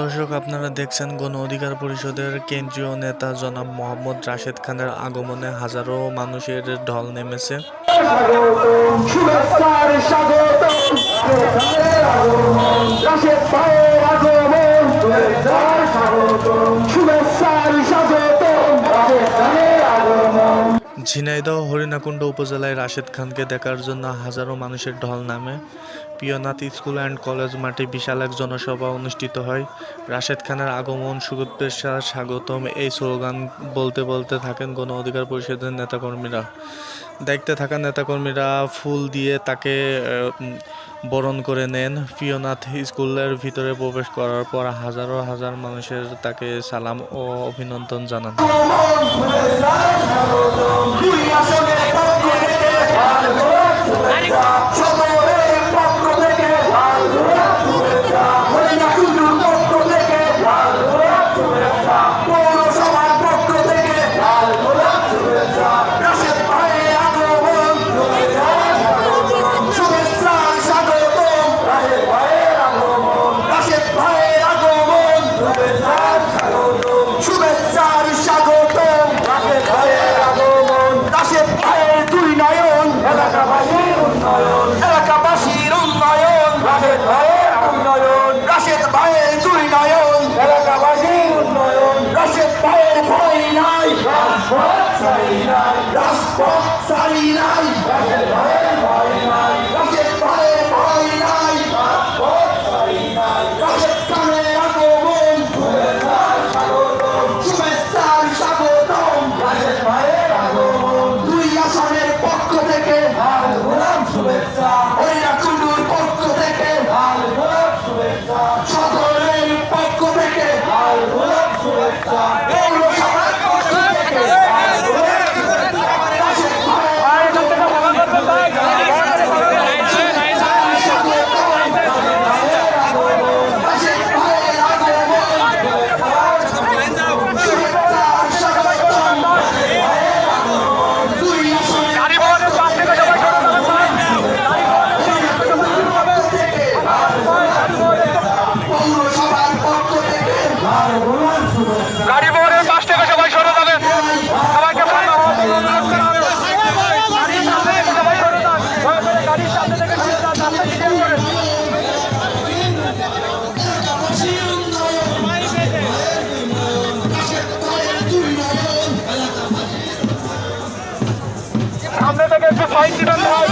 দর্শক, আপনারা দেখছেন গণ অধিকার পরিষদের কেন্দ্রীয় নেতা জনাব মোহাম্মদ রাশেদ খানের আগমনে হাজারো মানুষের ঢল নেমেছে। শুভেচ্ছার স্বাগতম ঝিনাইদহ হরিণাকুণ্ড উপজেলায় রাশেদ খানকে দেখার জন্য হাজারো মানুষের ঢল নামে। পিয়নাথ স্কুল অ্যান্ড কলেজ মাঠে বিশাল এক জনসভা অনুষ্ঠিত হয়। রাশেদ খানের আগমন শুভেচ্ছা স্বাগতম এই স্লোগান বলতে বলতে থাকেন গণ অধিকার পরিষদের নেতাকর্মীরা। দেখতে থাকা নেতাকর্মীরা ফুল দিয়ে তাকে বরণ করে নেন। পিয়নাথ স্কুলের ভিতরে প্রবেশ করার পর হাজারো হাজার মানুষের তাকে সালাম ও অভিনন্দন জানান। গাড়ি পাশ থেকে সামনে থেকে একটু দিবেন ভাই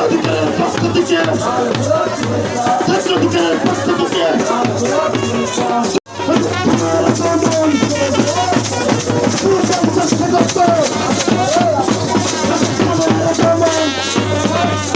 অধিকারের পক্ষ থেকে ছাত্র অধিকারের পক্ষ থেকে